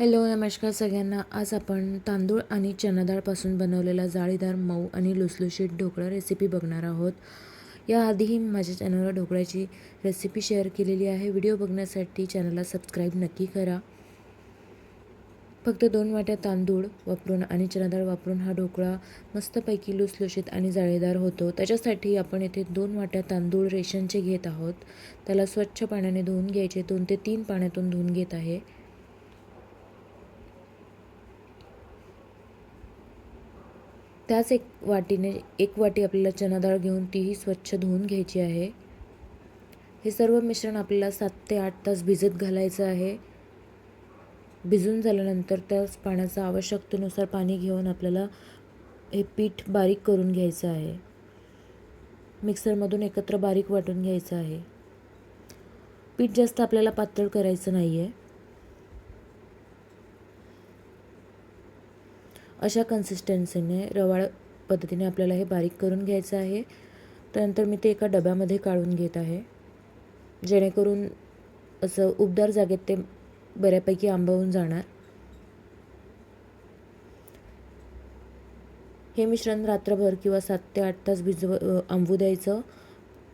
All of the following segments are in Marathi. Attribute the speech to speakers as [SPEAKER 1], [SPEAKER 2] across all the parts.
[SPEAKER 1] हॅलो नमस्कार सगळ्यांना. आज आपण तांदूळ आणि चना डाळपासून बनवलेला जाळीदार मऊ आणि लुसलुशीत ढोकळा रेसिपी बघणार आहोत. याआधीही माझ्या चॅनलवर ढोकळ्याची रेसिपी शेअर केलेली आहे. व्हिडिओ बघण्यासाठी चॅनलला सबस्क्राईब नक्की करा. फक्त दोन वाट्या तांदूळ वापरून आणि चना डाळ वापरून हा ढोकळा मस्तपैकी लुसलुशीत आणि जाळीदार होतो. त्याच्यासाठी आपण येथे दोन वाट्या तांदूळ रेशनचे घेत आहोत. त्याला स्वच्छ पाण्याने धुवून घ्यायचे. दोन ते तीन पाण्यातून धुवून घेत आहे. त्याच एक वाटीने एक वाटी आपल्याला चना डाळ घेऊन तीही स्वच्छ धुवून घ्यायची आहे. हे सर्व मिश्रण आपल्याला सात ते आठ तास भिजत घालायचं आहे. भिजून झाल्यानंतर त्याच पाण्याचा आवश्यकतेनुसार पाणी घेऊन आपल्याला हे पीठ बारीक करून घ्यायचं आहे. मिक्सरमधून एकत्र बारीक वाटून घ्यायचं आहे. पीठ जास्त आपल्याला पातळ करायचं नाही आहे अशा कन्सिस्टन्सीने रवाळ पद्धतीने आपल्याला हे बारीक करून घ्यायचं आहे. त्यानंतर मी ते एका डब्यामध्ये काढून घेत आहे. जेणेकरून असं उबदार जागेत ते बऱ्यापैकी आंबवून जाणार. हे मिश्रण रात्रभर किंवा सात ते आठ तास भिजव आंबू द्यायचं.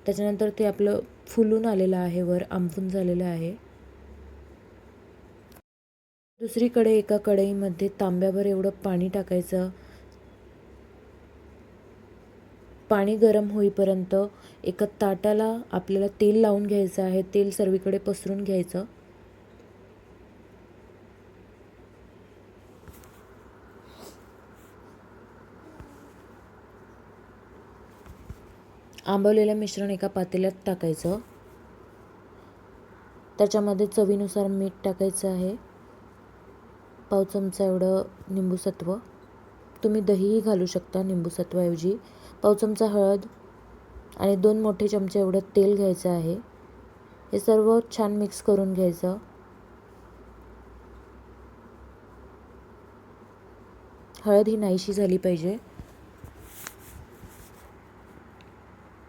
[SPEAKER 1] त्याच्यानंतर ते आपलं फुलून आलेलं आहे वर आंबून झालेलं आहे. दुसरीकडे एका कढईमध्ये तांब्याभर एवढं पाणी टाकायचं. पाणी गरम होईपर्यंत एका ताटाला आपल्याला तेल लावून घ्यायचं आहे. तेल सर्वीकडे पसरून घ्यायचं. आंबवलेलं मिश्रण एका पातेल्यात टाकायचं. त्याच्यामध्ये चवीनुसार मीठ टाकायचं आहे. पाव चमचा एवढं निंबूसत्व. तुम्ही दहीही घालू शकता निंबूसत्वाऐवजी. पाव चमचा हळद आणि दोन मोठे चमचे एवढं तेल घ्यायचं आहे. हे सर्व छान मिक्स करून घ्यायचं. हळद ही नाहीशी झाली पाहिजे.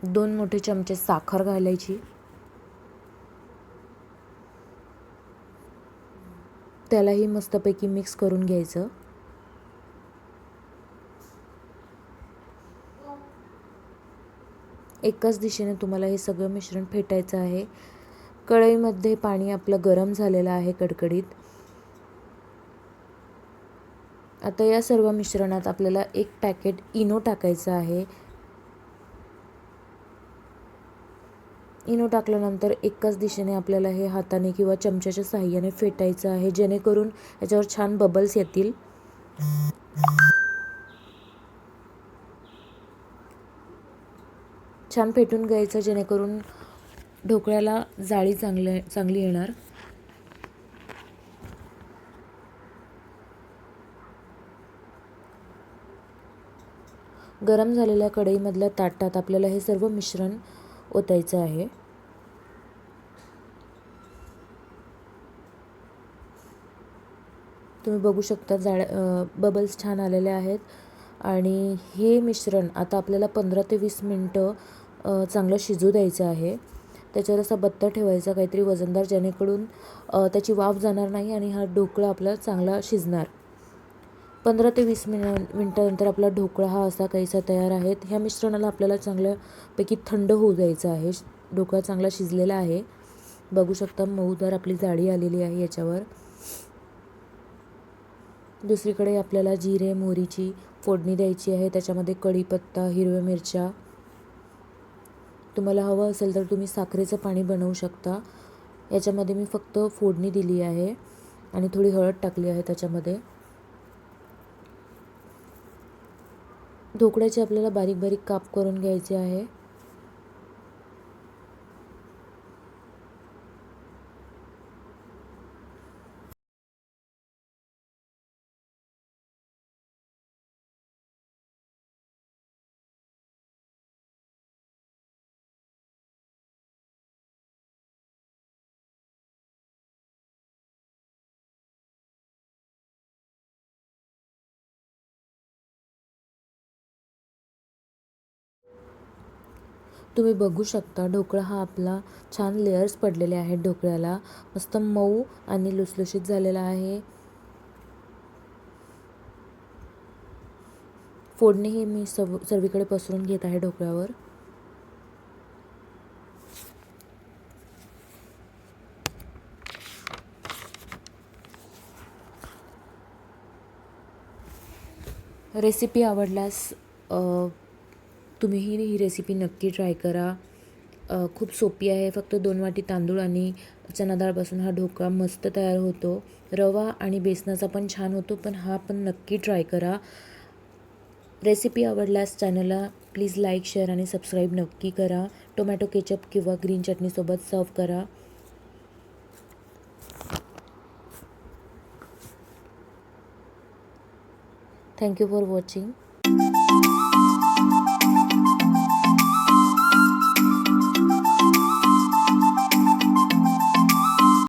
[SPEAKER 1] दोन मोठे चमचे साखर घालायची. त्यालाही मस्तपैकी मिक्स करून घ्यायचं. एकाच दिशेने तुम्हाला हे सगळं मिश्रण फेटायचं आहे. कढईमध्ये पाणी आपलं गरम झालेलं आहे कडकडीत. आता या सर्व मिश्रणात आपल्याला एक पॅकेट इनो टाकायचं आहे. इनो टाकल्यानंतर एकाच दिशेने आपल्याला हे हाताने किंवा चमच्याच्या साह्याने फेटायचं आहे जेणेकरून याच्यावर छान बबल्स येतील. छान फेटून घ्यायचं जेणेकरून ढोकळ्याला जाळी चांगल्या चांगली येणार. गरम झालेल्या कढईमधल्या ताटात आपल्याला हे सर्व मिश्रण ओतायचं आहे. तुम्ही बघू शकता जाळ बबल्स छान आलेले आहेत. आणि हे मिश्रण आता आपल्याला पंधरा ते वीस मिनटं चांगलं शिजू द्यायचं आहे. त्याच्यावर असा बत्ता ठेवायचा काहीतरी वजनदार जेणेकरून त्याची वाफ जाणार नाही आणि हा ढोकळा आपला चांगला शिजणार. पंधरा ते वीस मिन मिनटानंतर आपला ढोकळा हा असा काहीसा तयार आहे. ह्या मिश्रणाला आपल्याला चांगल्यापैकी थंड होऊ द्यायचं आहे. ढोकळा चांगला शिजलेला आहे. बघू शकता मऊदार आपली जाळी आलेली आहे याच्यावर. दुसरीकडे आपल्याला जिरे मोहरीची फोडणी द्यायची आहे. त्याच्यामध्ये कढीपत्ता हिरव्या मिरच्या. तुम्हाला हवं असेल तर तुम्ही साखरेचं पाणी बनवू शकता. याच्यामध्ये मी फक्त फोडणी दिली आहे आणि थोडी हळद टाकली आहे त्याच्यामध्ये. ढोकळ्याचे आपल्याला बारीक बारीक काप करून घ्यायचे आहे. तुम्ही बघू शकता ढोकळा हा आपला छान लेअर्स पडलेले आहेत ढोकळ्याला. मस्त मऊ आणि लुसलुशीत झालेला आहे. फोडणी हे मी सव सर्वीकडे पसरून घेत आहे ढोकळ्यावर. रेसिपी आवडल्यास तुम्हीही ही रेसिपी नक्की ट्राय करा. खूप सोपी आहे. फक्त दोन वाटी तांदूळ आणि चना डाळपासून हा ढोकळा मस्त तयार होतो. रवा आणि बेसनाचा पण छान होतो पण हा पण नक्की ट्राय करा. रेसिपी आवडल्यास चॅनलला प्लीज लाईक शेअर आणि सबस्क्राईब नक्की करा. टोमॅटो केचप किंवा ग्रीन चटणीसोबत सर्व करा. Thank you for watching